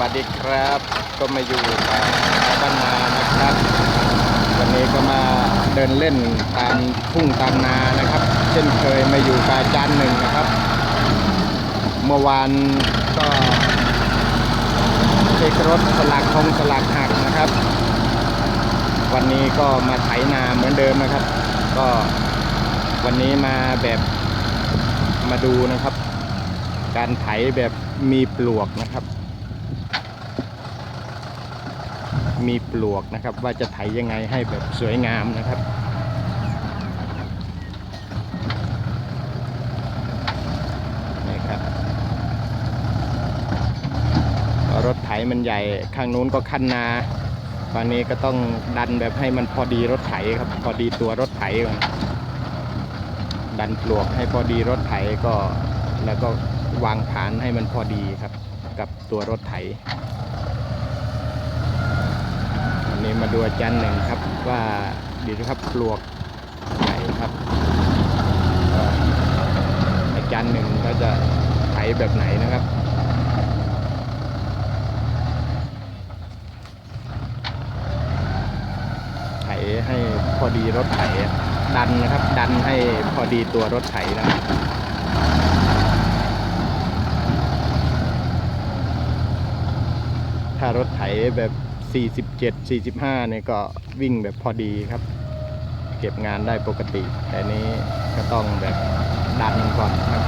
วัสดีครับ ก็มาอยู่กับบ้านนานะครับ วันนี้ก็มาเดินเล่นตามทุ่งตามนานะครับ เช่นเคยมาอยู่กาจารย์หนึ่งนะครับ เมื่อวานก็เช็ครถสลักคงสลักหักนะครับ วันนี้ก็มาไถนาเหมือนเดิมนะครับ ก็วันนี้มาแบบมาดูนะครับ การไถแบบมีปลวกนะครับ มีปลวกนะครับ ว่าจะไถยังไงให้แบบสวยงามนะครับนี่ครับรถไถมันใหญ่ข้างนู้นก็คันนาตอนนี้ก็ต้องดันแบบให้มันพอดีรถไถครับ พอดีตัวรถไถก่อนดันปลวกให้พอดีรถไถก็ แล้วก็วางฐานให้มันพอดีครับ กับตัวรถไถ นี้มาดูอาจารย์หนึ่งครับ ว่าดีนะครับปลวกไหนครับอาจารย์หนึ่งก็จะไถแบบไหนนะครับไถให้พอดีรถไถดันนะครับ ดันให้พอดีตัวรถไถนะครับถ้ารถไถแบบ 47 45เนี่ยก็วิ่งแบบพอดีครับ เก็บงานได้ปกติ แต่นี้ก็ต้องแบบดันก่อนครับ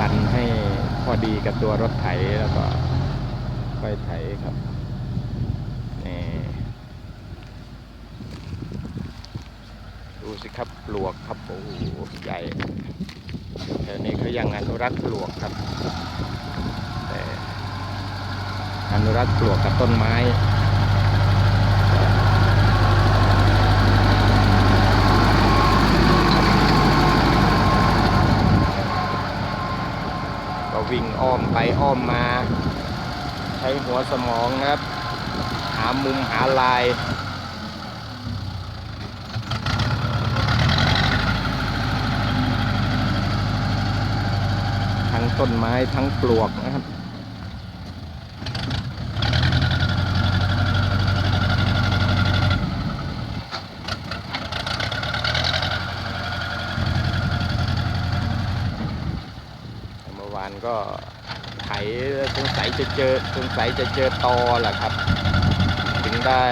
ดันให้พอดีกับตัวรถไถแล้วก็ค่อยไถครับนี่ดูสิครับปลวกครับโอ้โหใหญ่ แถวนี้เขายังอนุรักษ์ปลวกครับ แต่อนุรักษ์ปลวกกับต้นไม้ก็วิ่งอ้อมไปอ้อมมา ใช้หัวสมองนะครับ หามุมหาลาย ทั้งต้นไม้ทั้งปลวกนะครับเมื่อวานก็ไถสงสัยจะเจอสงสัยจะเจอตอแหละครับ ถึงได้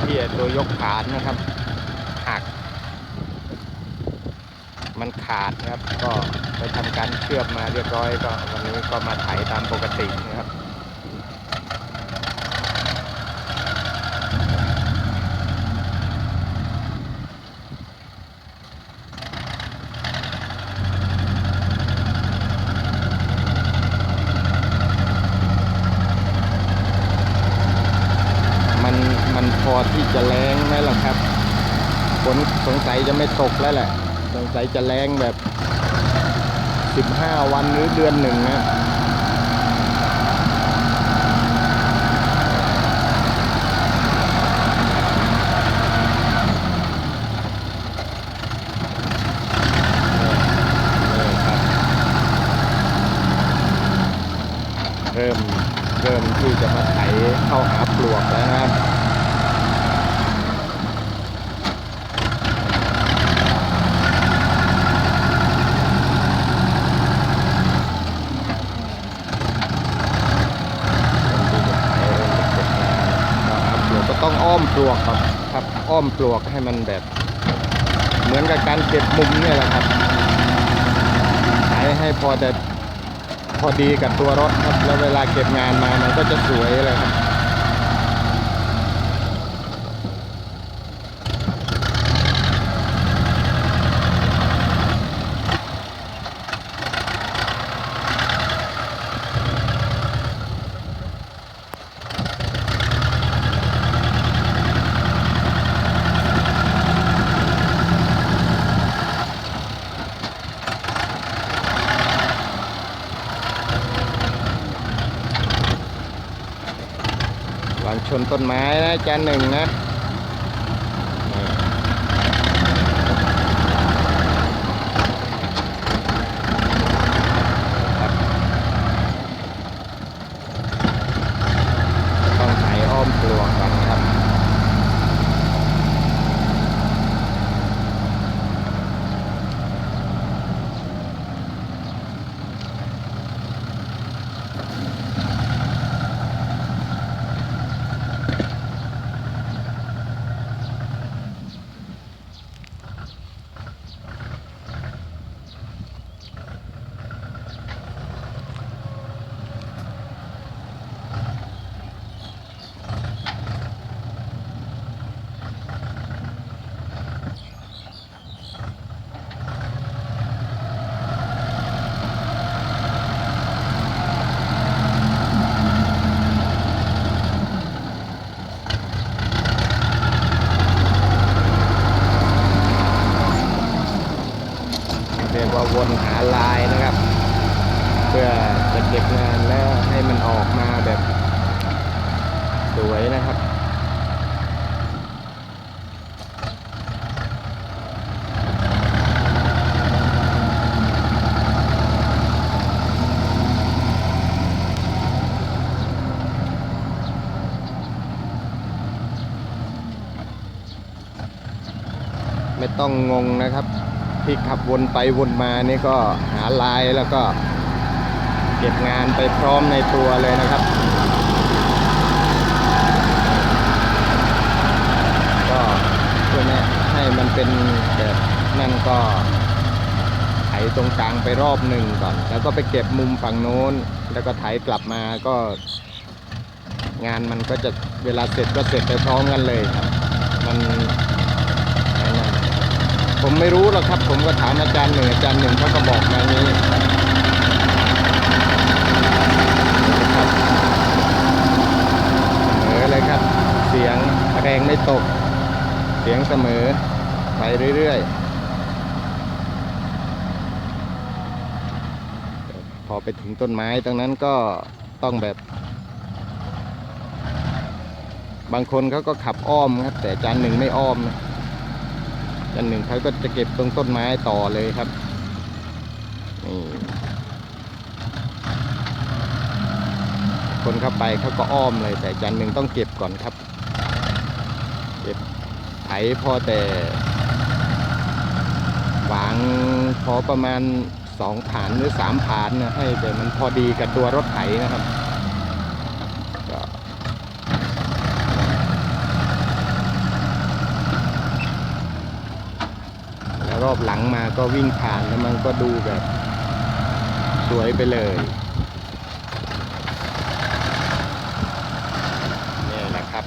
เที่ยตัวยกขานนะครับ หัก มันขาดนะครับ ก็ไปทำการเชื่อมมาเรียบร้อยก็วันนี้ก็มาไถตามปกตินะครับมันมันพอที่จะแรงไหมล่ะครับฝนสงสัยจะไม่ตกแล้วแหละ งสัยจะแรงแบบ 15 วันหรือเดือนหนึ่งนะนี่ครับเริ่มเริ่มที่จะมาไถเข้าหาปลวกแล้วนะครับ ปลวกก็ ต้องอ้อมปลวกครับครับอ้อมปลวกให้มันแบบ เหมือนกับการเก็บมุมเนี่ยแหละครับใช้ให้พอจะพอดีกับตัวรถครับ แล้วเวลาเก็บงานมามันก็จะสวยเลยครับ ชนต้นไม้นะจานหนึ่งนะต้องใส่อ้อมกลวง วยนะครับไม่ต้องงงนะครับที่ขับวนไปวนมานี่ก็หาลายแล้วก็เก็บงานไปพร้อมในตัวเลยนะครับ ก็เพื่อไม่ให้มัน เป็นแบบนั่นก็ไถตรงกลางไปรอบหนึ่งก่อน แล้วก็ไปเก็บมุมฝั่งโน้น แล้วก็ไถกลับมาก็ งานมันก็จะเวลาเสร็จก็เสร็จไปพร้อมกันเลยครับมันไอ้นั่นผมไม่รู้หรอกครับ ผมก็ถามอาจารย์หนึ่งอาจารย์หนึ่งเขาก็บอกมานี้ครับเสมอเลยครับ เสียงแรงไม่ตก เสียงเสมอ ไปเรื่อยๆ พอไปถึงต้นไม้ตรงนั้นก็ต้องแบบ บางคนเขาก็ขับอ้อมครับ แต่จารย์หนึ่งไม่อ้อมนะอันหนึ่งเขาก็จะเก็บตรงต้นไม้ต่อเลยครับนี่คนเข้าไปเขาก็อ้อมเลย แต่จันหนึ่งต้องเก็บก่อนครับ เก็บไถพอแต่ พอประมาณสองฐานหรือสามฐานนะให้แต่มันพอดีกับตัวรถไถนะครับก็แล้วรอบหลังมาก็วิ่งผ่านแล้วมันก็ดูแบบสวยไปเลยนี่แหละครับ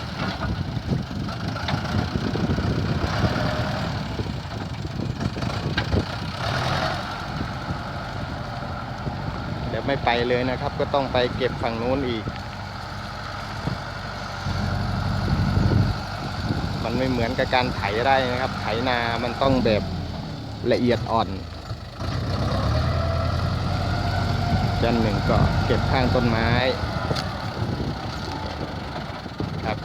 เดี๋ยว ไปเลยนะครับ ก็ต้องไปเก็บฝั่งนู้นอีก มันไม่เหมือนกับการไถไร่นะครับ ไถนามันต้องแบบละเอียดอ่อนจันหนึ่งก็เก็บข้างต้นไม้ครับ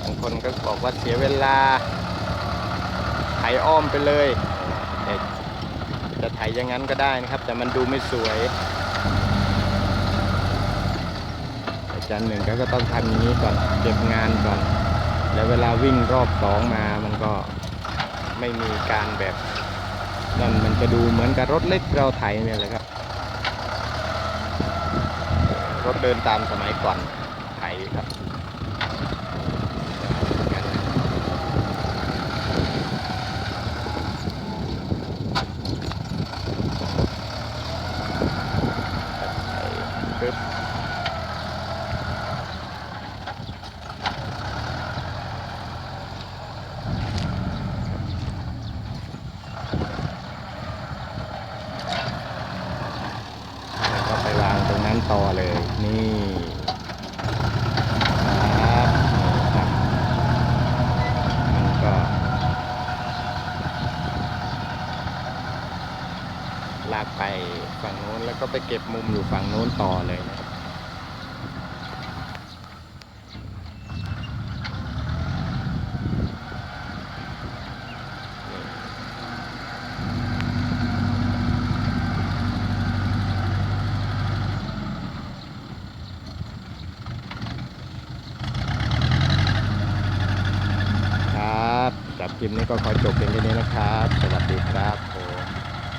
บางคนก็บอกว่าเสียเวลาไถอ้อมไปเลย จะไถอย่างนั้นก็ได้นะครับ แต่มันดูไม่สวยอาจารย์หนึ่งก็ต้องทำอย่างนี้ก่อนเก็บงานก่อน แล้วเวลาวิ่งรอบสองมามันก็ไม่มีการแบบนั่นมันจะดูเหมือนกับรถเล็กเราไถเนี่ยแหละครับ รถเดินตามสมัยก่อนไถครับ ปึ๊ ก็ไปเก็บมุมอยู่ฝั่งโน้นต่อเลยนะครับคลิปนี้ก็ขอจบเพียงแค่นี้นะครับ สวัสดีครับ